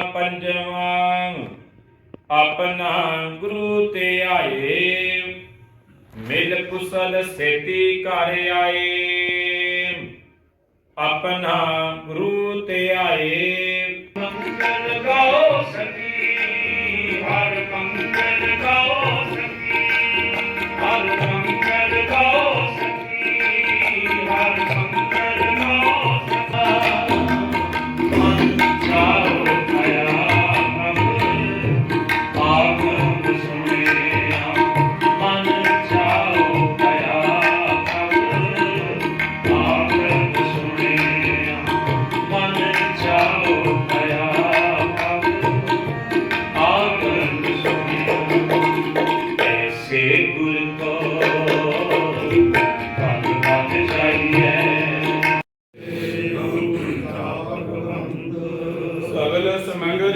ਪੰਜਵਾਂ। ਆਪਣਾ ਗੁਰੂ ਤੇ ਆਏ। ਮਿਲ ਕੁਸਲ ਸੇਤੀ ਘਰ ਆਏ। ਆਪਣਾ ਗੁਰੂ ਤੇ ਆਏ।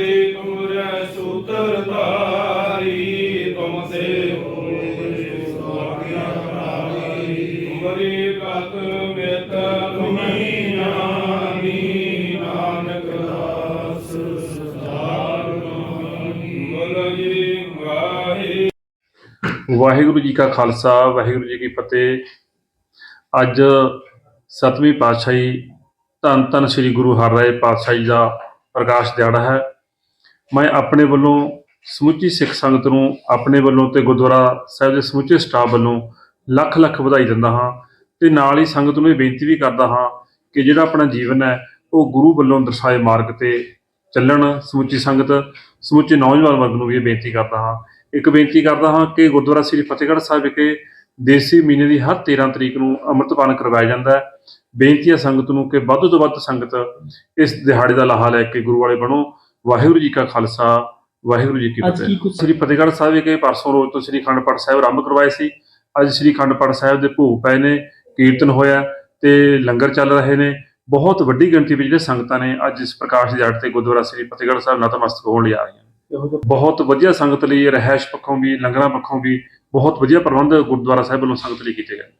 ਸਮਗਰੀ ਤੁਮਰੇ ਸੂਤਰ ਧਾਰੀ ਤੁਮ ਸੇ ਤੁਮਰੀ ਕਤ ਮੇਤ ਤੁਮੀ ਨਾਮੀ ਨਾਨਕ ਦਾਸ ਸਦਾਰ ਬੋਲ ਵਾਹੇ ਵਾਹਿਗੁਰੂ ਜੀ ਕਾ ਖਾਲਸਾ, ਵਾਹਿਗੁਰੂ ਜੀ ਕੀ ਫਤਿਹ। ਅੱਜ ਸਤਵੀਂ ਪਾਤਸ਼ਾਹੀ ਧੰਨ ਧੰਨ ਸ੍ਰੀ ਗੁਰੂ ਹਰਿਰਾਏ ਪਾਤਸ਼ਾਹੀ ਦਾ ਪ੍ਰਕਾਸ਼ ਦਿਹਾੜਾ ਹੈ। ਮੈਂ ਆਪਣੇ ਵੱਲੋਂ ਸਮੁੱਚੀ ਸਿੱਖ ਸੰਗਤ ਨੂੰ ਆਪਣੇ ਵੱਲੋਂ ਤੇ ਗੁਰਦੁਆਰਾ ਸਾਹਿਬ ਦੇ ਸਮੁੱਚੇ ਸਟਾਫ ਵੱਲੋਂ ਲੱਖ ਲੱਖ ਵਧਾਈ ਦਿੰਦਾ ਹਾਂ ਤੇ ਨਾਲ ਹੀ ਸੰਗਤ ਨੂੰ ਇਹ ਬੇਨਤੀ ਵੀ ਕਰਦਾ ਹਾਂ ਕਿ ਜਿਹੜਾ ਆਪਣਾ ਜੀਵਨ ਹੈ, ਉਹ ਗੁਰੂ ਵੱਲੋਂ ਦਰਸਾਏ ਮਾਰਗ ਤੇ ਚੱਲਣ। ਸਮੁੱਚੀ ਸੰਗਤ, ਸਮੁੱਚੇ ਨੌਜਵਾਨ ਵਰਗ ਨੂੰ ਵੀ ਇਹ ਬੇਨਤੀ ਕਰਦਾ ਹਾਂ। ਇੱਕ ਬੇਨਤੀ ਕਰਦਾ ਹਾਂ ਕਿ ਗੁਰਦੁਆਰਾ ਸ੍ਰੀ ਫਤਿਹਗੜ੍ਹ ਸਾਹਿਬ ਵਿਖੇ ਦੇਸੀ ਮਹੀਨੇ ਦੀ ਹਰ 13 ਤਰੀਕ ਨੂੰ ਅੰਮ੍ਰਿਤਪਾਨ ਕਰਵਾਇਆ ਜਾਂਦਾ ਹੈ। ਬੇਨਤੀ ਹੈ ਸੰਗਤ ਨੂੰ ਕਿ ਵੱਧ ਤੋਂ ਵੱਧ ਸੰਗਤ ਇਸ ਦਿਹਾੜੇ ਦਾ ਲਾਹਾ ਲੈ ਕੇ ਗੁਰੂ ਵਾਲੇ ਬਣੋ। ਵਾਹਿਗੁਰੂ ਜੀ ਕਾ ਖਾਲਸਾ ਵਾਹਿਗੁਰੂ ਜੀ ਕੀ ਫਤਿਹ। ਸ੍ਰੀ ਫਤਿਹਗੜ੍ਹ ਸਾਹਿਬ ਵਿਖੇ ਪਰਸੋਂ ਰੋਜ਼ ਤੋਂ ਸ੍ਰੀ ਅਖੰਡ ਪਾਠ ਸਾਹਿਬ ਆਰੰਭ ਕਰਵਾਏ ਸੀ। ਅੱਜ ਸ੍ਰੀ ਅਖੰਡ ਪਾਠ ਸਾਹਿਬ ਦੇ ਭੋਗ ਪਏ ਨੇ ਕੀਰਤਨ ਹੋਇਆ ਤੇ ਲੰਗਰ ਚੱਲ ਰਹੇ ਨੇ। ਬਹੁਤ ਵੱਡੀ ਗਿਣਤੀ ਵਿੱਚ ਜਿਹੜੇ ਸੰਗਤਾਂ ਨੇ ਅੱਜ ਇਸ ਪ੍ਰਕਾਸ਼ ਦੇ ਜੜ ਤੇ ਗੁਰਦੁਆਰਾ ਸ੍ਰੀ ਫਤਿਹਗੜ੍ਹ ਸਾਹਿਬ ਨਤਮਸਤਕ ਹੋਣ ਲਈ ਆ ਰਹੀਆਂ ਬਹੁਤ ਵਧੀਆ ਸੰਗਤ ਲਈ ਰਹਿائش ਪੱਖੋਂ ਵੀ ਲੰਗਰਾਂ ਪੱਖੋਂ ਵੀ ਬਹੁਤ ਵਧੀਆ ਪ੍ਰਬੰਧ ਗੁਰਦੁਆਰਾ ਸਾਹਿਬ ਵੱਲੋਂ ਸੰਗਤ ਲਈ ਕੀਤੇ ਗਏ